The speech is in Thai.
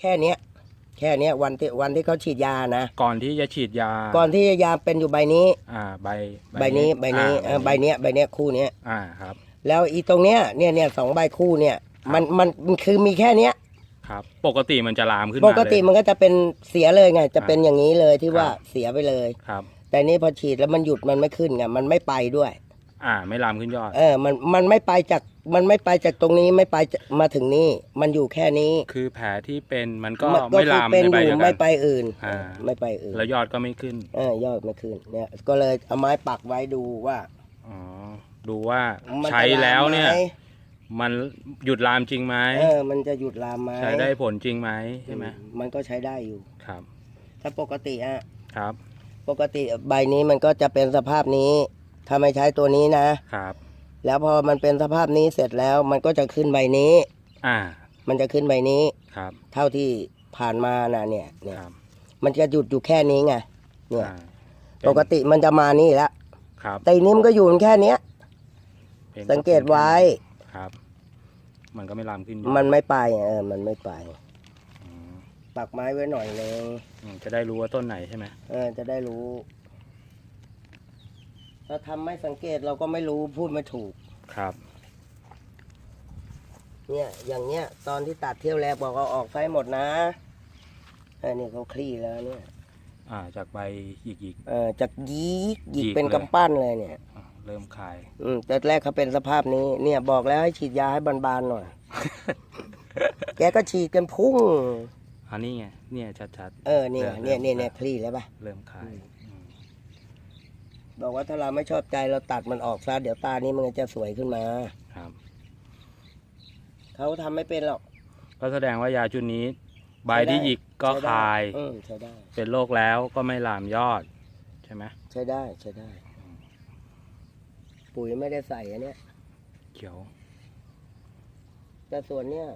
แค่เนี้ยแค่เนี้ยวันที่วันที่เขาฉีดยานะก่อนที่จะฉีดยา ก่อนที่ยาเป็นอยู่ใบนี้ อ่าใบใบนี้ใบนี้อ่าเออใบเนี้ยใบเนี้ยคู่เนี้ยอ่าครับ แล้วอีตรงเนี้ยเนี่ยเนี่ยสองใบคู่เนี่ยมันมันมันคือมีแค่เนี้ยครับ ปกติมันจะลามขึ้นปมากติเลยมันก็จะเป็นเสียเลยไง จะเป็นอย่างนี้เลยที่ครับว่าเสียไปเลย ครับ แต่นี่พอฉีดแล้วมันหยุดมันไม่ขึ้นไงมันไม่ไปด้วย อ่า ไม่ลามขึ้นยอด เออ มันมันไม่ไปจากมันไม่ไปจากตรงนี้ไม่ไปจะมาถึงนี่มันอยู่แค่นี้คือแผลที่เป็นมันก็นไม่ลามเป็นในใบอยู่เดียวกัไม่น ไปอื่นอ่า ไม่ไปอื่นแล้วยอดก็ไม่ขึ้น เออยอดไม่ขึ้นเนี่ย ก็เลยเอาไม้ปักไว้ดูว่าอ๋อ ดูว่ามันจะใช้แล้วเนี่ย ลามไหมมันหยุดลามจริงไหม เออ มันจะหยุดลามไหมใช้ได้ผลจริงไหมใช่ไหมอืมันก็ใช้ได้อยู่ ครับ ถ้าปกติอะครับ ปกติใบนี้มันก็จะเป็นสภาพนี้ ถ้าไม่ใช้ตัวนี้นะ ครับ แล้วพอมันเป็นสภาพนี้เสร็จแล้วมันก็จะขึ้นใบนี้ อ่า มันจะขึ้นใบนี้ ครับ เท่าที่ผ่านมานะเนี่ยเนี่ย ครับมันจะหยุดอยู่แค่นี้ไง เนี่ย อ่าปกติมันจะมานี่แล้วครับแต่อันนี้มันก็อยู่แค่เนี้ย ป็นสังเกตไว้ ครับ มันก็ไม่ลามขึ้นยอดมันไม่ไปเออ มันไม่ไป อืมปักไม้ไว้หน่อยนึงอืมจะได้รู้ว่าต้นไหนใช่ไหมเออ จะได้รู้ ถ้าทำไม่สังเกตเราก็ไม่รู้พูดไม่ถูก ครับ เนี่ยอย่างเนี้ยตอนที่ตัดเที่ยวแรกบอกเอาออกไฟหมดนะอันนี้เขาคลี่แล้วเนี่ยอ่า จากใบหยิกหยิกเออจากยีกหยิกหยิกเป็นเลย กำปั้นเลยเนี่ยอ่าเริ่มคลาย อืมแต่แรกเขาเป็นสภาพนี้ เนี่ยบอกแล้วให้ฉีดยาให้บานๆหน่อย แกก็ฉีดกันพุ่ง อันนี้ไง เนี่ยชัด เออเนี่ยเริ่มเนี่ยเนี่ยเริ่เนี่ยมคลี่แล้วปะๆ เริ่มคลายอืม บอกว่าถ้าเราไม่ชอบใจเราตัดมันออกซะเดี๋ยวตานี้มันจะสวยขึ้นมา ครับ เขาทำไม่เป็นหรอก ก็แสดงว่ายาชุดนี้ ใบที่หยิกก็ใช้คได้ลาย อืมใช้ได้ เป็นโรคแล้วก็ไม่ลามยอด ใช่ไหมใช้ได้ใช้ได้ ปุ๋ยไม่ได้ใส่อันเนี้ยเขียว แต่ส่วนเนี้ย